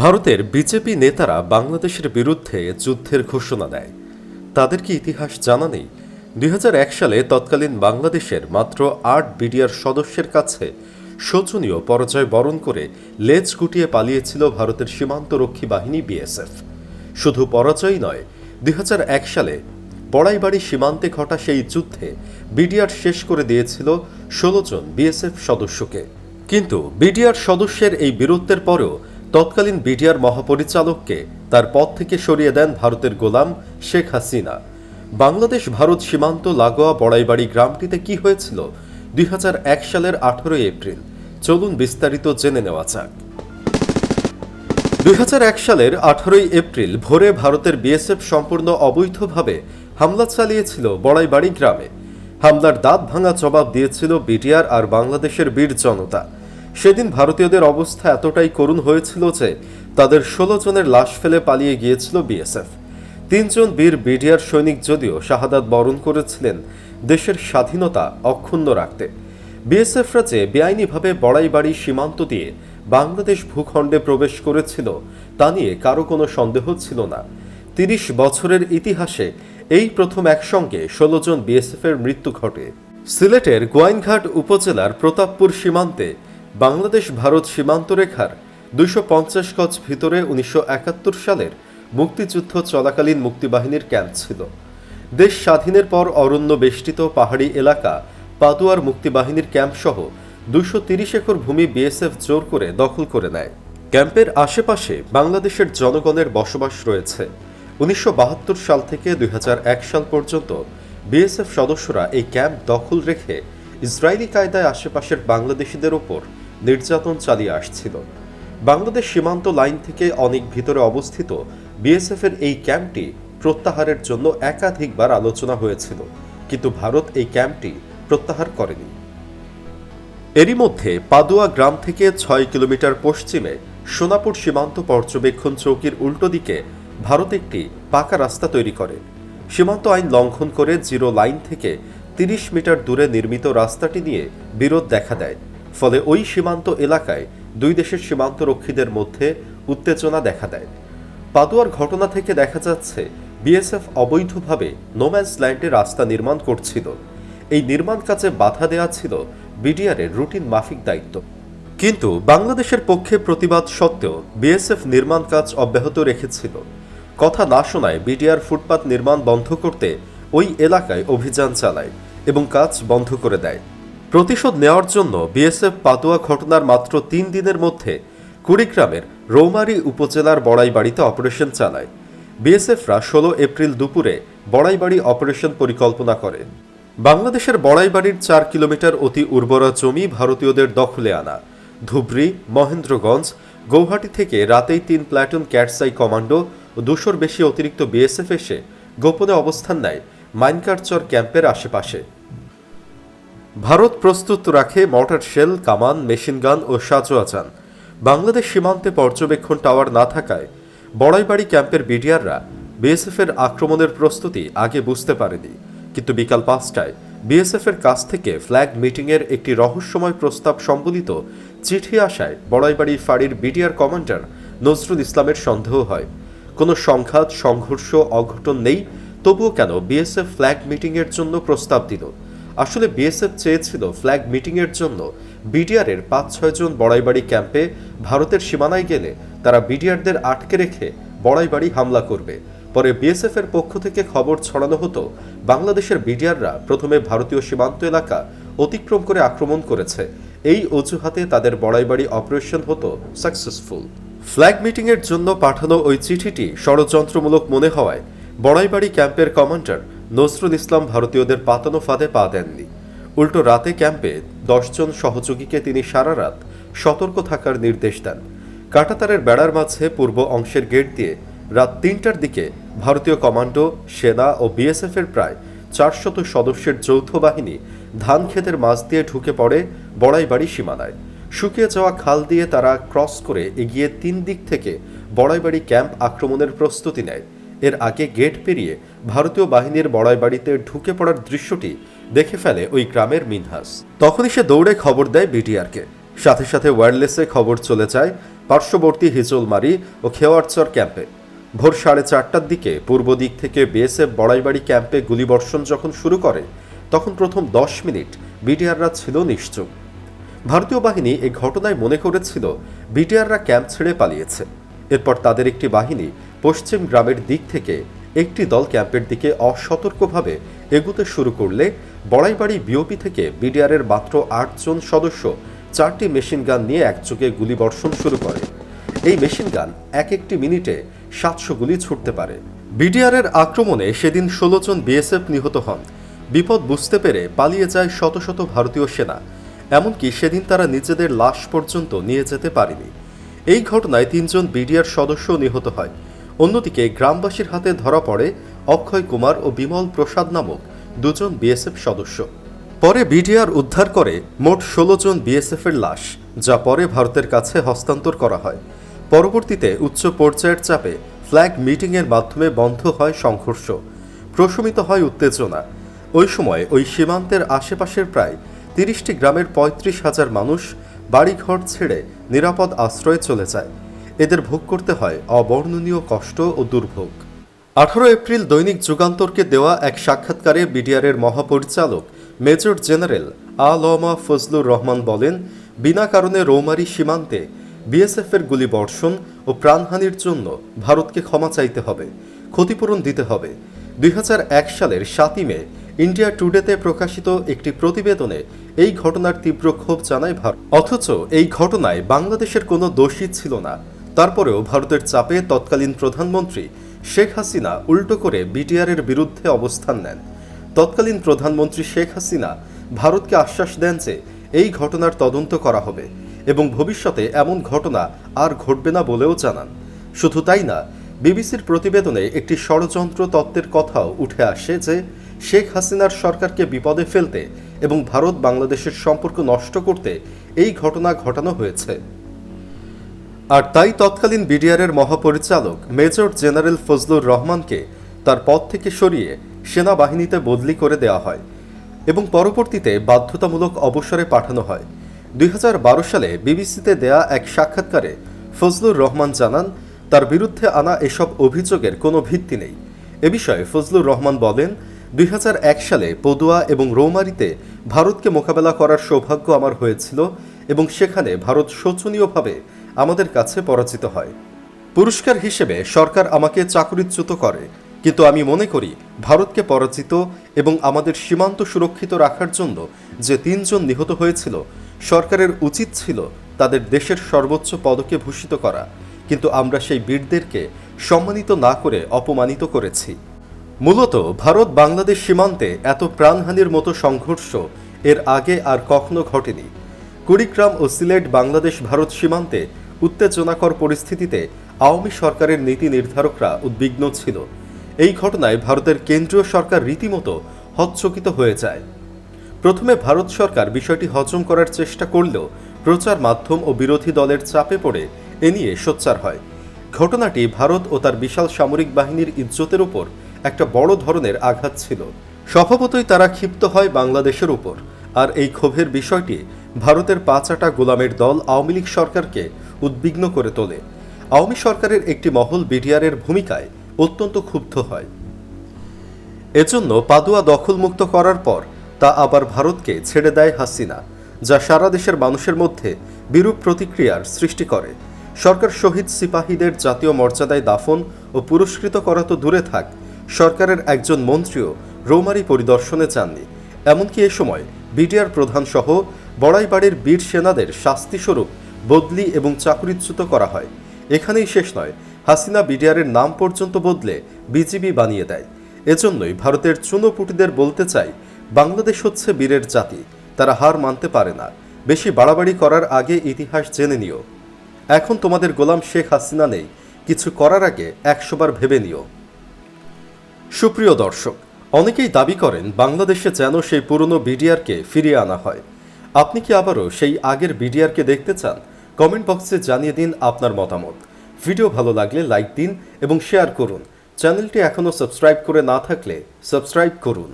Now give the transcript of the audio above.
ভারতের বিজেপি নেতারা বাংলাদেশের বিরুদ্ধে যুদ্ধের ঘোষণা দেয়। তাদের কি ইতিহাস জানা নেই? দুই হাজার এক সালে তৎকালীন বাংলাদেশের মাত্র আট বিডিআর সদস্যের কাছে শোচনীয় পরাজয় বরণ করে লেজ গুটিয়ে পালিয়েছিল ভারতের সীমান্তরক্ষী বাহিনী বিএসএফ। শুধু পরাজয় নয়, দুই সালে বড়াইবাড়ি সীমান্তে ঘটা সেই যুদ্ধে বিডিআর শেষ করে দিয়েছিল ষোলো জন বিএসএফ সদস্যকে। কিন্তু বিডিআর সদস্যের এই বীরত্বের পরেও তৎকালীন বিডিআর মহাপরিচালককে তার পদ থেকে সরিয়ে দেন ভারতের গোলাম শেখ হাসিনা। বাংলাদেশ ভারত সীমান্ত লাগোয়া বড়াইবাড়ি গ্রামটিতে কি হয়েছিল? দুই হাজার এক সালের আঠারোই এপ্রিল। চলুন বিস্তারিত জেনে নেওয়া যাক। দুই হাজার এক সালের আঠারোই এপ্রিল ভোরে ভারতের বিএসএফ সম্পূর্ণ অবৈধভাবে হামলা চালিয়েছিল বড়াইবাড়ি গ্রামে। হামলার দাঁত ভাঙা জবাব দিয়েছিল বিটিআর আর বাংলাদেশের বীর জনতা। সেদিন ভারতীয়দের অবস্থা এতটাই করুণ হয়েছিল যে তাদের ষোলো জনের লাশ ফেলে পালিয়ে গিয়েছিল বিএসএফ। তিনজন বীর বিডিআর সৈনিক যদিও শাহাদাত বরণ করেছিলেন, দেশের স্বাধীনতা অক্ষুণ্ণ রাখতে। বিএসএফরা যে বেআইনিভাবে বড়াইবাড়ি সীমান্ত দিয়ে বাংলাদেশ ভূখণ্ডে প্রবেশ করেছিল, তা নিয়ে কারও কোনো সন্দেহ ছিল না। তিরিশ বছরের ইতিহাসে এই প্রথম একসঙ্গে ষোলো জন বিএসএফের মৃত্যু ঘটে। সিলেটের গোয়াইনঘাট উপজেলার প্রতাপপুর সীমান্তে বাংলাদেশ ভারত সীমান্ত রেখার দুইশো পঞ্চাশ গজ ভিতরে উনিশশো একাত্তর সালের মুক্তিযুদ্ধ চলাকালীন মুক্তিবাহিনীর ক্যাম্প ছিল। দেশ স্বাধীনের পর অরণ্য বেষ্টিত পাহাড়ি এলাকা পাদুয়ার মুক্তিবাহিনীর ক্যাম্প সহ দুশো তিরিশ একর ভূমি বিএসএফ জোর করে দখল করে নেয়। ক্যাম্পের আশেপাশে বাংলাদেশের জনগণের বসবাস রয়েছে। উনিশশো বাহাত্তর সাল থেকে দুই হাজার এক সাল পর্যন্ত বিএসএফ সদস্যরা এই ক্যাম্প দখল রেখে ইসরায়েলি কায়দায় আশেপাশের বাংলাদেশিদের ওপর নির্যাতন চালিয়ে আসছিল। বাংলাদেশ সীমান্ত লাইন থেকে অনেক ভিতরে অবস্থিত বিএসএফের এই ক্যাম্পটি প্রত্যাহারের জন্য একাধিকবার আলোচনা হয়েছিল, কিন্তু ভারত এই ক্যাম্পটি প্রত্যাহার করেনি। এরই মধ্যে পাদুয়া গ্রাম থেকে ছয় কিলোমিটার পশ্চিমে সোনাপুর সীমান্ত পর্যবেক্ষণ চৌকির উল্টো দিকে ভারত একটি পাকা রাস্তা তৈরি করে। সীমান্ত আইন লঙ্ঘন করে জিরো লাইন থেকে তিরিশ মিটার দূরে নির্মিত রাস্তাটি নিয়ে বিরোধ দেখা দেয়। ফলে ওই সীমান্ত এলাকায় দুই দেশের সীমান্ত রক্ষীদের মধ্যে উত্তেজনা দেখা দেয়। পাদুয়ার ঘটনা থেকে দেখা যাচ্ছে, বিএসএফ অবৈধভাবে নোম্যান্স ল্যান্ডে রাস্তা নির্মাণ করছিল। এই নির্মাণ কাজে বাধা দেওয়া ছিল বিডিআরের রুটিন মাফিক দায়িত্ব। কিন্তু বাংলাদেশের পক্ষে প্রতিবাদ সত্ত্বেও বিএসএফ নির্মাণ কাজ অব্যাহত রেখেছিল। কথা না শোনায় বিডিআর ফুটপাত নির্মাণ বন্ধ করতে ওই এলাকায় অভিযান চালায় এবং কাজ বন্ধ করে দেয়। প্রতিশোধ নেওয়ার জন্য বিএসএফ পাতুয়া ঘটনার মাত্র তিন দিনের মধ্যে কুড়িগ্রামের রৌমারী উপজেলার বড়াইবাড়িতে অপারেশন চালায়। বিএসএফরা ষোলো এপ্রিল দুপুরে বড়াইবাড়ি অপারেশন পরিকল্পনা করে। বাংলাদেশের বড়াইবাড়ির চার কিলোমিটার অতি উর্বরা জমি ভারতীয়দের দখলে আনা। ধুবড়ি, মহেন্দ্রগঞ্জ, গৌহাটি থেকে রাতেই তিন প্ল্যাটুন ক্যাটসাই কমান্ডো ও দুশোর বেশি অতিরিক্ত বিএসএফ এসে গোপনে অবস্থান নেয় মাইনকারচর ক্যাম্পের আশেপাশে। ভারত প্রস্তুত রাখে মর্টার শেল, কামান মেশিনগান ও সাজোয়াজান বাংলাদেশ সীমান্তে পর্যবেক্ষণ টাওয়ার না থাকায় বড়াইবাড়ি ক্যাম্পের বিডিআররা বিএসএফের আক্রমণের প্রস্তুতি আগে বুঝতে পারেনি। কিন্তু বিকাল পাঁচটায় বিএসএফের কাছ থেকে ফ্ল্যাগ মিটিংয়ের একটি রহস্যময় প্রস্তাব সম্বলিত চিঠি আসায় বড়াইবাড়ি ফাঁড়ির বিডিআর কমান্ডার নজরুল ইসলামের সন্দেহ হয়। কোনো সংঘাত, সংঘর্ষ, অঘটন নেই, তবুও কেন বিএসএফ ফ্ল্যাগ মিটিংয়ের জন্য প্রস্তাব দিল? আসলে বিএসএফ চেয়েছিল ফ্ল্যাগ মিটিংয়ের জন্য বিডিআরের পাঁচ ছয়জন বড়াইবাড়ি ক্যাম্পে ভারতের সীমানায় গেলে তারা বিডিআরদের আটকে রেখে বড়াইবাড়ি হামলা করবে। পরে বিএসএফ এর পক্ষ থেকে খবর ছড়ানো হতো, বাংলাদেশের বিডিআররা প্রথমে ভারতীয় সীমান্ত এলাকা অতিক্রম করে আক্রমণ করেছে। এই অজুহাতে তাদের বড়াইবাড়ি অপারেশন হতো সাকসেসফুল। ফ্ল্যাগ মিটিংয়ের জন্য পাঠানো ওই চিঠিটি ষড়যন্ত্রমূলক মনে হওয়ায় বড়াইবাড়ি ক্যাম্পের কমান্ডার নজরুল ইসলাম ভারতীয়দের পাতানো ফাঁদে পা দেননি। উল্টো রাতে ক্যাম্পে দশজন সহযোগীকে তিনি সারা রাত সতর্ক থাকার নির্দেশ দেন। কাটাতারের বেড়ার মাঝে পূর্ব অংশের গেট দিয়ে রাত তিনটার দিকে ভারতীয় কমান্ডো, সেনা ও বিএসএফ এর প্রায় চারশত সদস্যের যৌথ বাহিনী ধান ক্ষেতের মাছ দিয়ে ঢুকে পড়ে বড়াইবাড়ি সীমানায়। শুকিয়ে যাওয়া খাল দিয়ে তারা ক্রস করে এগিয়ে তিন দিক থেকে বড়াইবাড়ি ক্যাম্প আক্রমণের প্রস্তুতি নেয়। এর আগে গেট পেরিয়ে ভারতীয় বাহিনীর বড়াইবাড়িতে ঢুকে পড়ার দৃশ্যটি দেখে ফেলে ওই গ্রামের মিনহাস। তখনই সে দৌড়ে খবর দেয় বিটিআরকে। সাথে সাথে ওয়্যারলেসে খবর চলে যায় পার্শ্ববর্তী হিজলমারি ও খেওয়ারচর ক্যাম্পে। ভোর সাড়ে চারটার দিকে পূর্ব দিক থেকে বিএসএফ বড়াইবাড়ি ক্যাম্পে গুলিবর্ষণ যখন শুরু করে, তখন প্রথম দশ মিনিট বিটিআররা ছিল নিশ্চুপ। ভারতীয় বাহিনী এই ঘটনায় মনে করেছিল বিটিআররা ক্যাম্প ছেড়ে পালিয়েছে। এরপর তাদের একটি বাহিনী পশ্চিম গ্রামের দিক থেকে একটি দল ক্যাম্পের দিকে অসতর্কভাবে এগুতে শুরু করলে বড়াইবাড়ি বিওপি থেকে বিডিআরের মাত্র আটজন সদস্য চারটি মেশিন গান নিয়ে একযোগে গুলিবর্ষণ শুরু করে। এই মেশিন গান এক একটি মিনিটে সাতশো গুলি ছুটতে পারে। বিডিআরের আক্রমণে সেদিন ষোলো জন বিএসএফ নিহত হন। বিপদ বুঝতে পেরে পালিয়ে যায় শত শত ভারতীয় সেনা। এমনকি সেদিন তারা নিজেদের লাশ পর্যন্ত নিয়ে যেতে পারেনি। এই ঘটনায় তিনজন বিডিআর সদস্য নিহত হয়। অন্যদিকে গ্রামবাসীর হাতে ধরা পড়ে অক্ষয় কুমার ও বিমল প্রসাদ নামক দুজন বিএসএফ সদস্য। পরে বিডিআর উদ্ধার করে মোট ষোলো জন বিএসএফ এর লাশ, যা পরে ভারতের কাছে হস্তান্তর করা হয়। পরবর্তীতে উচ্চ পর্যায়ের চাপে ফ্ল্যাগ মিটিংয়ের মাধ্যমে বন্ধ হয় সংঘর্ষ। প্রশমিত হয় উত্তেজনা। ওই সময় ওই সীমান্তের আশেপাশের প্রায় তিরিশটি গ্রামের পঁয়ত্রিশ হাজার মানুষ বাড়িঘর ছেড়ে নিরাপদ আশ্রয়ে চলে যায়। এদের ভোগ করতে হয় অবর্ণনীয় কষ্ট ও দুর্ভোগ। আঠারো এপ্রিল দৈনিক যুগান্তরকে দেওয়া এক সাক্ষাৎকারে বিডিআরের মহাপরিচালক মেজর জেনারেল আল আলমা ফজলুর রহমান বলেন, বিনা কারণে রৌমারি সীমান্তে বিএসএফের গুলি বর্ষণ ও প্রাণহানির জন্য ভারতকে ক্ষমা চাইতে হবে, ক্ষতিপূরণ দিতে হবে। দুই হাজার এক সালের সাতই মে ইন্ডিয়া টুডেতে প্রকাশিত একটি প্রতিবেদনে এই ঘটনার তীব্র ক্ষোভ জানায় ভারত। অথচ এই ঘটনায় বাংলাদেশের কোনো দোষী ছিল না। তারপরেও ভারতের চাপে তৎকালীন প্রধানমন্ত্রী শেখ হাসিনা উল্টো করে বিটিআরের বিরুদ্ধে অবস্থান নেন। তৎকালীন প্রধানমন্ত্রী শেখ হাসিনা ভারতকে আশ্বাস দেন যে এই ঘটনার তদন্ত করা হবে এবং ভবিষ্যতে এমন ঘটনা আর ঘটবে না বলেও জানান। শুধু তাই না, বিবিসির প্রতিবেদনে একটি ষড়যন্ত্র তত্ত্বের কথাও উঠে আসে যে শেখ হাসিনার সরকারকে বিপদে ফেলতে এবং ভারত বাংলাদেশের সম্পর্ক নষ্ট করতে এই ঘটনা ঘটানো হয়েছে। আর তাই তৎকালীন বিডিআরের মহাপরিচালক মেজর জেনারেল ফজলুর রহমানকে তার পদ থেকে সরিয়ে সেনাবাহিনীতে বদলি করে দেওয়া হয় এবং পরবর্তীতে বাধ্যতামূলক অবসরে পাঠানো হয়। দুই হাজার বারো সালে বিবিসিতে দেয়া এক সাক্ষাৎকারে ফজলুর রহমান জানান, তার বিরুদ্ধে আনা এসব অভিযোগের কোনো ভিত্তি নেই। এ বিষয়ে ফজলুর রহমান বলেন দুই হাজার এক সালে পদুয়া এবং রৌমারিতে ভারতকে মোকাবেলা করার সৌভাগ্য আমার হয়েছিল এবং সেখানে ভারত শোচনীয়ভাবে আমাদের কাছে পরাজিত হয়। পুরস্কার হিসেবে সরকার আমাকে চাকরিচ্যুত করে, কিন্তু আমি মনে করি ভারতকে পরাজিত এবং আমাদের সীমান্ত সুরক্ষিত রাখার জন্য যে তিনজন নিহত হয়েছিল, সরকারের উচিত ছিল তাদের দেশের সর্বোচ্চ পদকে ভূষিত করা, কিন্তু আমরা সেই বীরদেরকে সম্মানিত না করে অপমানিত করেছি। মূলত ভারত বাংলাদেশ সীমান্তে এত প্রাণহানির মতো সংঘর্ষ এর আগে আর কখনো ঘটেনি। কুড়িগ্রাম ও সিলেট বাংলাদেশ ভারত সীমান্তে উত্তেজনাকর পরিস্থিতিতে আওয়ামী সরকারের নীতি নির্ধারকরা উদ্বিগ্ন ছিল। এই ঘটনায় ভারতের কেন্দ্রীয় সরকার রীতিমতো হচ্চকিত হয়ে যায়। প্রথমে ভারত সরকার বিষয়টি হজম করার চেষ্টা করলেও প্রচার মাধ্যম ও বিরোধী দলের চাপে পড়ে এ নিয়ে সোচ্চার হয়। ঘটনাটি ভারত ও তার বিশাল সামরিক বাহিনীর ইজ্জতের উপর একটা বড় ধরনের আঘাত ছিল। স্বভাবতই তারা ক্ষিপ্ত হয় বাংলাদেশের উপর। আর এই ক্ষোভের বিষয়টি ভারতের পাঁচাটা গোলামের দল আওয়ামী লীগ সরকারকে উদ্বিগ্ন করে তোলে। আওয়ামী সরকারের একটি মহল বিডিআরের ভূমিকায় অত্যন্ত ক্ষুব্ধ হয়। এজন্য পাদুয়া দখলমুক্ত করার পর তা আবার ভারতকে ছেড়ে দেয় হাসিনা, যা সারা দেশের মানুষের মধ্যে বিরূপ প্রতিক্রিয়ার সৃষ্টি করে। সরকার শহীদ সিপাহীদের জাতীয় মর্যাদায় দাফন ও পুরস্কৃত করা তো দূরে থাক সরকারের একজন মন্ত্রীও রৌমারি পরিদর্শনে যাননি এমনকি এ সময় বিটিআর প্রধান সহ বড়াইবাড়ির বীর সেনাদের শাস্তিস্বরূপ বদলি এবং চাকরিচ্যুত করা হয়। এখানেই শেষ নয়, হাসিনা বিডিআরের নাম পর্যন্ত বদলে বিজিবি বানিয়ে দেয়। এজন্যই ভারতের চুনোপুটিদের বলতে চাই, বাংলাদেশ হচ্ছে বীরের জাতি, তারা হার মানতে পারে না। বেশি বাড়াবাড়ি করার আগে ইতিহাস জেনে নিও। এখন তোমাদের গোলাম শেখ হাসিনা নেই, কিছু করার আগে একশোবার ভেবে নিও। সুপ্রিয় দর্শক, অনেকেই দাবি করেন বাংলাদেশে যেন সেই পুরনো বিডিআরকে ফিরিয়ে আনা হয়। আপনি কি আবারও সেই আগের বিডিআরকে দেখতে চান? কমেন্ট বক্সে জানিয়ে দিন আপনার মতামত। ভিডিও ভালো লাগলে লাইক দিন এবং শেয়ার করুন। চ্যানেলটি এখনও সাবস্ক্রাইব করে না থাকলে সাবস্ক্রাইব করুন।